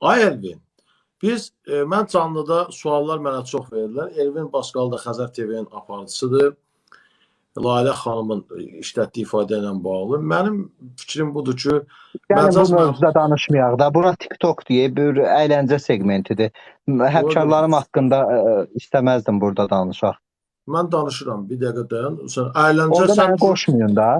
Ay Elvin, biz e, mən canlıda suallar mənə çox verirlər. Elvin Baskal da Xəzər TV-nin aparıcısıdır. Lalə xanımın işlətdiyi ifadə ilə bağlı. Mənim fikrim budur ki, Yəni bu mövzuda danışmayaq da. Bura TikTok deyə bir əyləncə segmentidir. Həmkarlarım haqqında ə, istəməzdim burada danışaq. mən danışıram. Bir dəqiqə dayan. Sən əyləncə Orada sən qoşmayın da.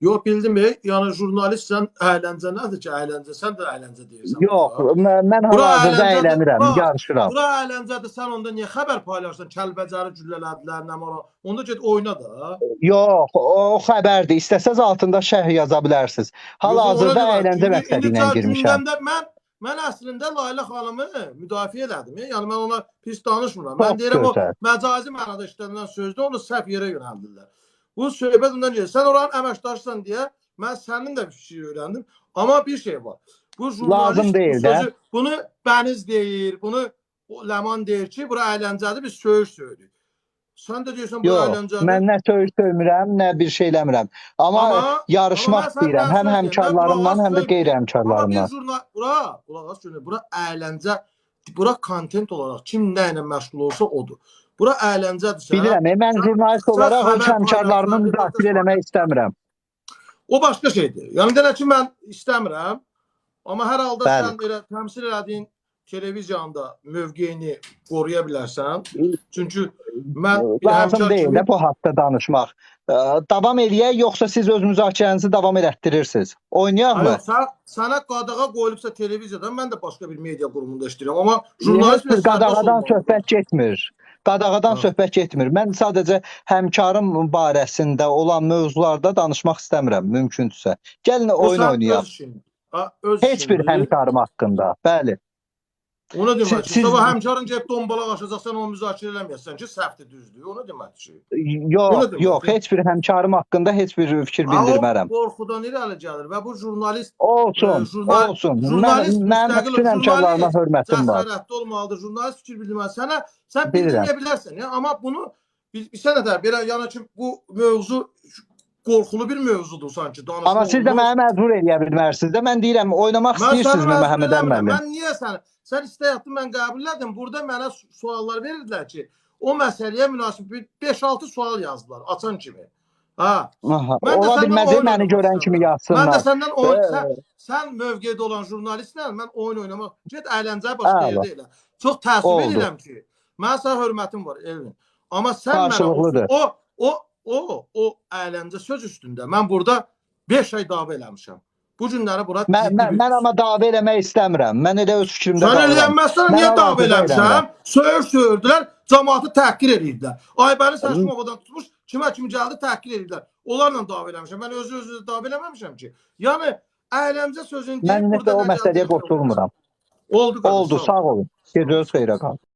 Yox, bildim. e, Yəni jurnalistsən, əyləncə nədir ki, əyləncə? Sən də əyləncə deyirsən. Yox, mən, mən hal-hazırda əylənirəm, yarışıram. Bura əyləncədir. Sən onda niyə xəbər paylaşırsan? Kəlbəcəri güllələdilər, nə mara? Onda get oyna da. Yox, o xəbərdir. İstəsəz altında şərh yaza bilərsiniz. Hal-hazırda əyləncə məqsədi ilə girmişəm. Mən mən əslində Layla xanımı müdafiə elədim. Yəni mən ona pis danışmıram. Mən deyirəm o məcazi mənada işlənilən sözdür, onu səhv yerə yönəldirlər. Bu söhbət ondan gedir. Sən oranın əməkdaşsan deyə mən sənin də bir şey öyrəndim. Amma bir şey var. Bu jurnalist Lazım deyil bu də. sözü, bunu bəniz deyir, bunu Ləman deyir ki, bura əyləncədir, biz söyüş söyürük. Sən də deyirsən bura Yox, əyləncədir. mən nə söyüş söymürəm, nə bir şey eləmirəm. Amma, Amma- yarışmaq amma istəyirəm, həm həmkarlarımdan, həm də qeyri-həmkarlarımdan. bir jurnal bura, qulaq as bura əyləncə, bura kontent olaraq kim nə ilə məşğul olsa odur. Bura əyləncədirsə, Bilirəm, e, mən jurnalist olaraq öz həmkarlarımı müdafiə eləmək istəmirəm. o başqa şeydir. Yəni denə ki, mən istəmirəm. Amma hər halda Bəli. sən elə təmsil elədiyin televiziyanda mövqeyini qoruya bilərsən. Çünki mən bir Lazım deyil də bu haqda danışmaq. Ə, Davam eləyək, yoxsa siz öz müzakirənizi davam elətdirirsiniz? Oynayaqmı? Sən, sənə qadağa qoyulubsa televiziyadan mən də başqa bir media qurumunda işləyirəm, amma jurnalist qadağadan söhbət getmir. Qadağadan Ha. söhbət getmir. Mən sadəcə həmkarım barəsində olan mövzularda danışmaq istəmirəm, mümkündürsə. Gəlin oyun oynayaq. Heç bir həmkarım haqqında. Bəli. Ona demək ki, sabah həmkarın gəlib dombalaq aşacaqsan, onu müzakirə eləməyəsən ki, səhvdir, düzdür. Ona demək ki. Yox, yox, heç bir həmkarım haqqında heç bir fikir Ha, o bildirmərəm. Qorxudan irəli gəlir və bu jurnalist Olsun, Ee, jurnal- olsun. Mən jurnalist mənim müstəqil- bütün həmkarlarıma hörmətim var. cəsarətli olmalıdır. Jurnalist fikir bildirməli. Sənə sən bildirə bilərsən, ya, amma bunu bir, bir sənə də belə yəni ki, bu mövzu qorxulu bir mövzudur sanki danışmaq. Amma siz də məni məcbur eləyə bilmərsiniz də. Mən deyirəm, oynamaq Mən istəyirsinizmi Məhəmməd əmməli? Mən niyə səni? Sən istəyətdin, mən qəbul etdim. Burada mənə su- suallar verirdilər ki, o məsələyə münasib bir 5-6 sual yazdılar açan kimi. Ha. Aha, Mən ola bilməz, məni görən kimi Mən də yazsınlar. səndən Ee, sən, sən mövqedə olan jurnalistlə mən oyun oynamaq. Get əyləncə başqa yerdə elə. Çox təəssüf edirəm ki, mən sənə hörmətim var Elvin. Amma sən mənə o o o o əyləncə söz üstündə mən burada 5 ay dava eləmişəm. Bu günləri bura Mən, mən, mən amma dava eləmək istəmirəm. Mən elə öz fikrimdə Sən Mən niyə dava eləmişəm? Söyür söyürdülər, cəmaatı təhqir edirdilər. Aybəni Səşimovadan tutmuş, kimə kimi gəldi təhqir edirdilər. Onlarla dava eləmişəm. Mən özü özünə dava eləməmişəm ki. Yəni sözünü Mən deyib necə o məsələyə qoşulmuram. Oldu Oldu, sağ ol. sağ olun. Gecəniz xeyrə qalsın.